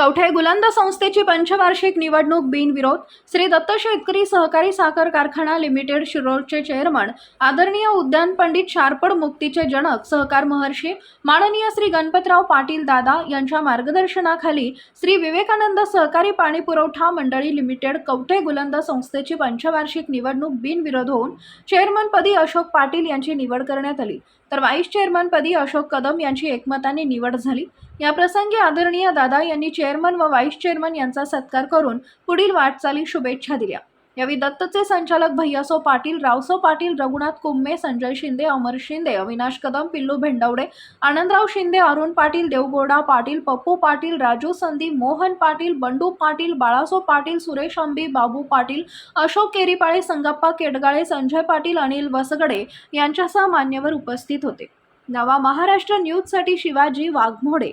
कवठे गुलंद संस्थेची पंचवार्षिक निवडणूक बिनविरोध श्री दत्त शेतकरी सहकारी साखर कारखाना लिमिटेड शिरोळचे चेअरमन आदरणीय उद्यान पंडित शारपड मुक्तीचे जनक सहकार महर्षी माननीय श्री गणपतराव पाटील दादा यांच्या मार्गदर्शनाखाली श्री विवेकानंद सहकारी पाणी पुरवठा मंडळी लिमिटेड कवठे गुलंद संस्थेची पंचवार्षिक निवडणूक बिनविरोध होऊन चेअरमनपदी अशोक पाटील यांची निवड करण्यात आली. तर व्हाईस चेअरमनपदी अशोक कदम यांची एकमताने निवड झाली. या प्रसंगी आदरणीय दादा यांनी चेअरमन व व्हाईस चेअरमन यांचा सत्कार करून पुढील वाटचाली शुभेच्छा दिल्या. यावेळी दत्तचे संचालक भैयासो पाटील रावसो पाटील रघुनाथ कुंभे संजय शिंदे अमर शिंदे अविनाश कदम पिल्लू भेंडवडे आनंदराव शिंदे अरुण पाटील देवगोडा पाटील पप्पू पाटील राजू संदीप मोहन पाटील बंडू पाटील बाळासो पाटील सुरेश अंबी बाबू पाटील अशोक केरीपाळे संगप्पा केडगाळे संजय पाटील अनिल वसगडे यांच्यासह मान्यवर उपस्थित होते. नवा महाराष्ट्र न्यूजसाठी शिवाजी वाघमोडे.